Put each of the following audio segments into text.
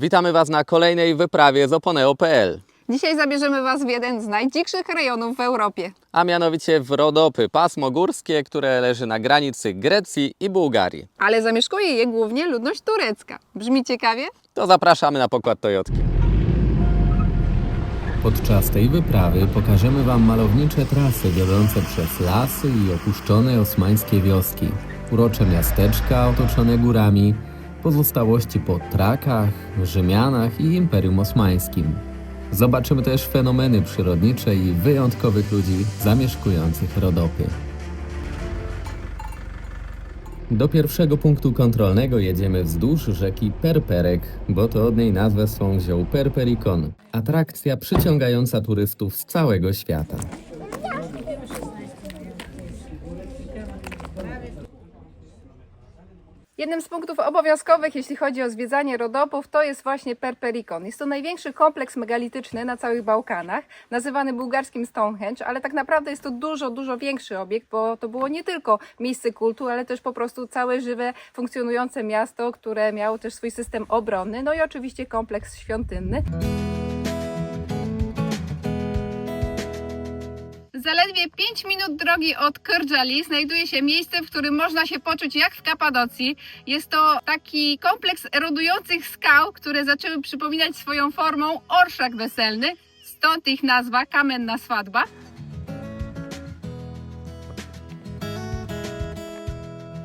Witamy Was na kolejnej wyprawie z Oponeo.pl, Dzisiaj zabierzemy Was w jeden z najdzikszych rejonów w Europie. a mianowicie w Rodopy, pasmo górskie, które leży na granicy Grecji i Bułgarii. Ale zamieszkuje je głównie ludność turecka. Brzmi ciekawie? To zapraszamy na pokład Toyotki. Podczas tej wyprawy pokażemy Wam malownicze trasy wiodące przez lasy i opuszczone osmańskie wioski, urocze miasteczka otoczone górami, pozostałości po Trakach, Rzymianach i Imperium Osmańskim. Zobaczymy też fenomeny przyrodnicze i wyjątkowych ludzi zamieszkujących Rodopy. Do pierwszego punktu kontrolnego jedziemy wzdłuż rzeki Perperek, bo to od niej nazwę swą wziął Perperikon, atrakcja przyciągająca turystów z całego świata. Jednym z punktów obowiązkowych, jeśli chodzi o zwiedzanie Rodopów, to jest właśnie Perperikon. Jest to największy kompleks megalityczny na całych Bałkanach, nazywany bułgarskim Stonehenge, ale tak naprawdę jest to dużo, dużo większy obiekt, bo to było nie tylko miejsce kultu, ale też po prostu całe żywe, funkcjonujące miasto, które miało też swój system obronny, no i oczywiście kompleks świątynny. Zaledwie 5 minut drogi od Kyrgyali znajduje się miejsce, w którym można się poczuć jak w Kapadocji. Jest to taki kompleks erodujących skał, które zaczęły przypominać swoją formą orszak weselny, stąd ich nazwa Kamenna Swadba.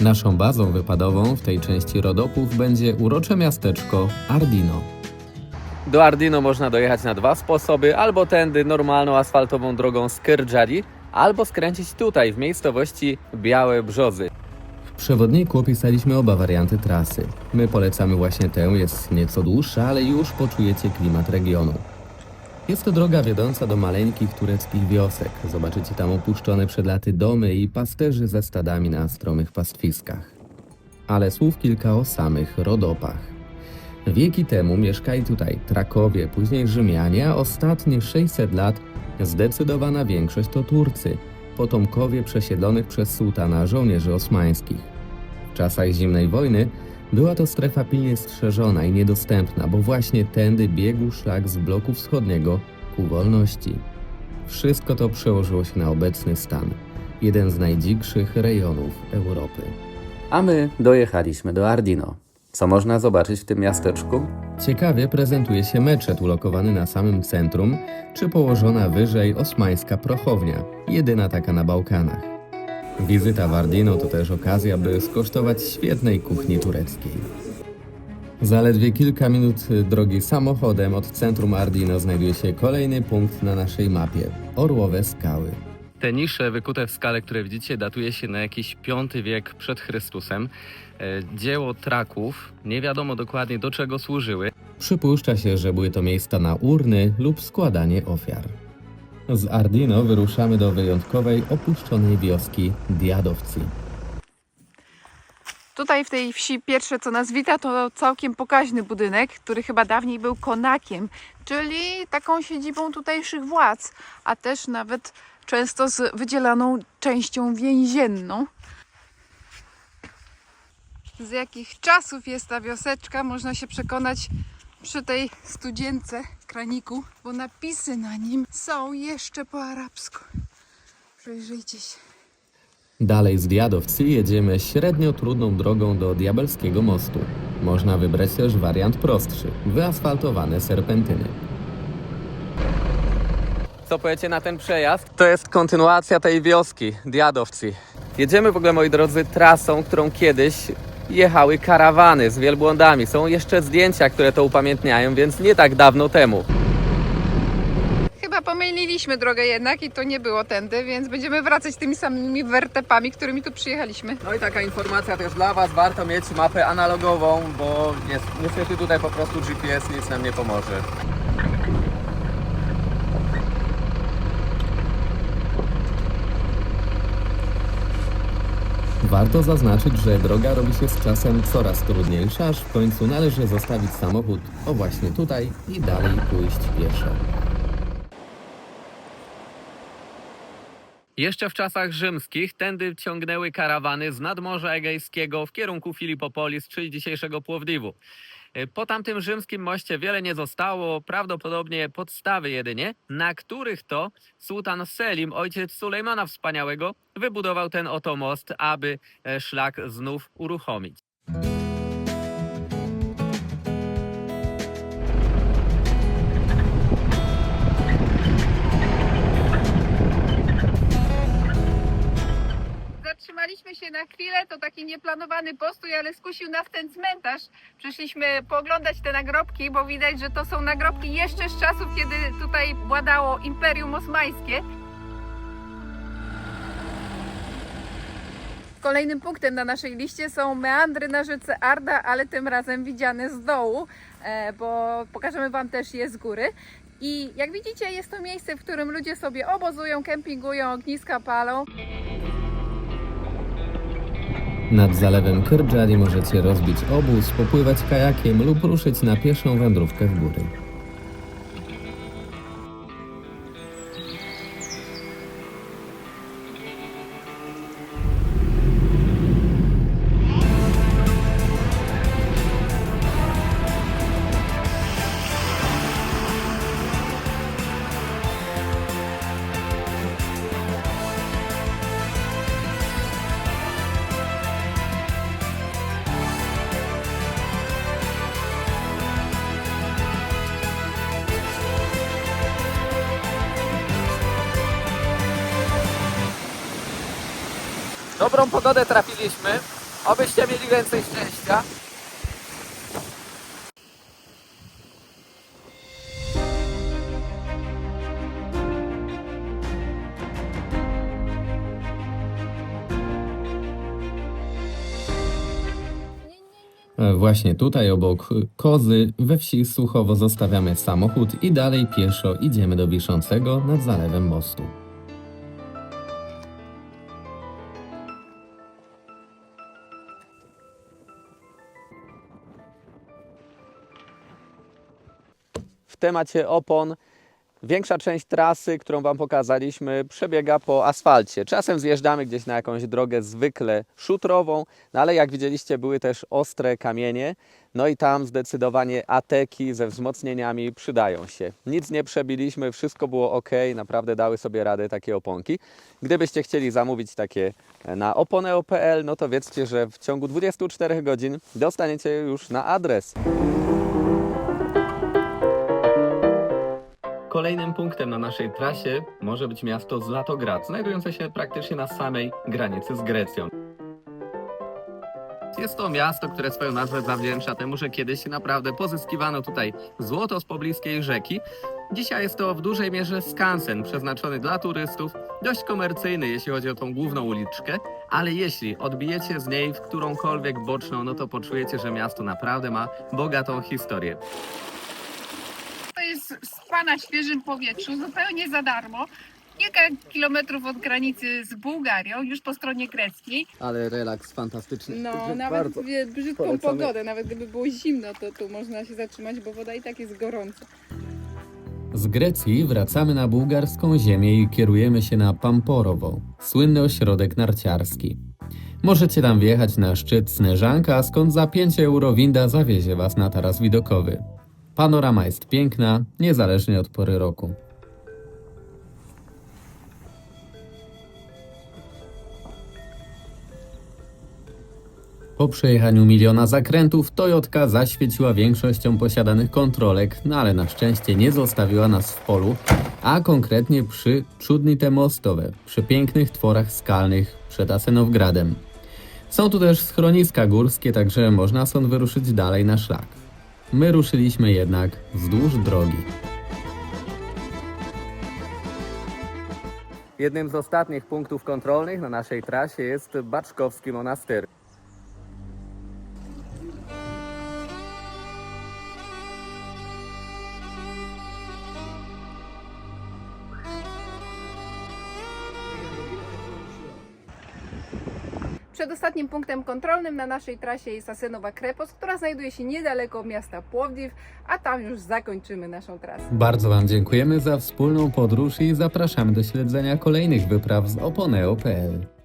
Naszą bazą wypadową w tej części Rodopów będzie urocze miasteczko Ardino. Do Ardino można dojechać na dwa sposoby, albo tędy normalną asfaltową drogą z Kyrgyali, albo skręcić tutaj w miejscowości Białe Brzozy. W przewodniku opisaliśmy oba warianty trasy. My polecamy właśnie tę, jest nieco dłuższa, ale już poczujecie klimat regionu. Jest to droga wiodąca do maleńkich tureckich wiosek. Zobaczycie tam opuszczone przed laty domy i pasterzy ze stadami na stromych pastwiskach. Ale słów kilka o samych Rodopach. Wieki temu mieszkali tutaj Trakowie, później Rzymianie, a ostatnie 600 lat zdecydowana większość to Turcy, potomkowie przesiedlonych przez sułtana żołnierzy osmańskich. W czasach zimnej wojny była to strefa pilnie strzeżona i niedostępna, bo właśnie tędy biegł szlak z bloku wschodniego ku wolności. Wszystko to przełożyło się na obecny stan, jeden z najdzikszych rejonów Europy. A my dojechaliśmy do Ardino. Co można zobaczyć w tym miasteczku? Ciekawie prezentuje się meczet ulokowany na samym centrum, czy położona wyżej osmańska prochownia, jedyna taka na Bałkanach. Wizyta w Ardino to też okazja, by skosztować świetnej kuchni tureckiej. Zaledwie kilka minut drogi samochodem od centrum Ardino znajduje się kolejny punkt na naszej mapie Orłowe Skały. Te nisze wykute w skale, które widzicie, datuje się na jakiś V wiek przed Chrystusem. E, Dzieło Traków, nie wiadomo dokładnie do czego służyły. Przypuszcza się, że były to miejsca na urny lub składanie ofiar. Z Ardino wyruszamy do wyjątkowej, opuszczonej wioski Diadowci. Tutaj w tej wsi pierwsze co nas wita to całkiem pokaźny budynek, który chyba dawniej był konakiem, czyli taką siedzibą tutejszych władz, a też nawet często z wydzielaną częścią więzienną. Z jakich czasów jest ta wioseczka, można się przekonać przy tej studzience kraniku, bo napisy na nim są jeszcze po arabsku. Przyjrzyjcie się. Dalej z Diadowcy jedziemy średnio trudną drogą do Diabelskiego Mostu. Można wybrać też wariant prostszy, wyasfaltowane serpentyny. Co powiecie na ten przejazd? To jest kontynuacja tej wioski, Diadowci. Jedziemy w ogóle, moi drodzy, trasą, którą kiedyś jechały karawany z wielbłądami. Są jeszcze zdjęcia, które to upamiętniają, więc nie tak dawno temu. Chyba pomyliliśmy drogę jednak i to nie było tędy, więc będziemy wracać tymi samymi wertepami, którymi tu przyjechaliśmy. No i taka informacja też dla Was, warto mieć mapę analogową, bo ni- niestety tutaj po prostu GPS nic nam nie pomoże. Warto zaznaczyć, że droga robi się z czasem coraz trudniejsza, aż w końcu należy zostawić samochód o właśnie tutaj i dalej pójść pieszo. Jeszcze w czasach rzymskich tędy ciągnęły karawany z nadmorza egejskiego w kierunku Filipopolis, czyli dzisiejszego Płowdiwu. E, Po tamtym rzymskim moście wiele nie zostało, prawdopodobnie podstawy jedynie, na których to sułtan Selim, ojciec Sulejmana Wspaniałego, wybudował ten oto most, aby e, szlak znów uruchomić. Chwilę, to taki nieplanowany postój, ale skusił nas ten cmentarz. Przyszliśmy pooglądać te nagrobki, bo widać, że to są nagrobki jeszcze z czasów, kiedy tutaj władało Imperium Osmańskie. Kolejnym punktem na naszej liście są meandry na rzece Arda, ale tym razem widziane z dołu, e, bo pokażemy Wam też je z góry. I jak widzicie, jest to miejsce, w którym ludzie sobie obozują, kempingują, ogniska palą. Nad zalewem Kyrджali możecie rozbić obóz, popływać kajakiem lub ruszyć na pieszą wędrówkę w góry. Dobrą pogodę trafiliśmy. Obyście mieli więcej szczęścia. Właśnie tutaj obok Kozy we wsi Słuchowo zostawiamy samochód i dalej pieszo idziemy do wiszącego nad zalewem mostu. W temacie opon większa część trasy, którą Wam pokazaliśmy, przebiega po asfalcie. Czasem zjeżdżamy gdzieś na jakąś drogę zwykle szutrową, no ale jak widzieliście były też ostre kamienie, no i tam zdecydowanie ateki ze wzmocnieniami przydają się. Nic nie przebiliśmy, wszystko było ok, naprawdę dały sobie radę takie oponki. Gdybyście chcieli zamówić takie na oponeo.pl, no to wiedzcie, że w ciągu 24 godzin dostaniecie już na adres. Kolejnym punktem na naszej trasie może być miasto Zlatograd, znajdujące się praktycznie na samej granicy z Grecją. Jest to miasto, które swoją nazwę zawdzięcza temu, że kiedyś naprawdę pozyskiwano tutaj złoto z pobliskiej rzeki. Dzisiaj jest to w dużej mierze skansen przeznaczony dla turystów, dość komercyjny, jeśli chodzi o tą główną uliczkę, ale jeśli odbijecie z niej w którąkolwiek boczną, no to poczujecie, że miasto naprawdę ma bogatą historię. Spa na świeżym powietrzu, zupełnie za darmo. Kilka kilometrów od granicy z Bułgarią, już po stronie greckiej. Ale relaks fantastyczny. No, nawet bardzo w brzydką polecamy. pogodę, nawet gdyby było zimno, to tu można się zatrzymać, bo woda i tak jest gorąca. Z Grecji wracamy na bułgarską ziemię i kierujemy się na Pamporowo, słynny ośrodek narciarski. Możecie tam wjechać na szczyt Sneżanka, skąd za 5 euro winda zawiezie Was na taras widokowy. Panorama jest piękna, niezależnie od pory roku. Po przejechaniu miliona zakrętów Toyotka zaświeciła większością posiadanych kontrolek, no ale na szczęście nie zostawiła nas w polu, a konkretnie przy Czudnite Mostowe, przy pięknych tworach skalnych przed Asenowgradem. Są tu też schroniska górskie, także można stąd wyruszyć dalej na szlak. My ruszyliśmy jednak wzdłuż drogi. Jednym z ostatnich punktów kontrolnych na naszej trasie jest Baczkowski Monastyr. Przedostatnim punktem kontrolnym na naszej trasie jest Asenowa Krepos, która znajduje się niedaleko miasta Płowdiw, a tam już zakończymy naszą trasę. Bardzo Wam dziękujemy za wspólną podróż i zapraszamy do śledzenia kolejnych wypraw z oponeo.pl.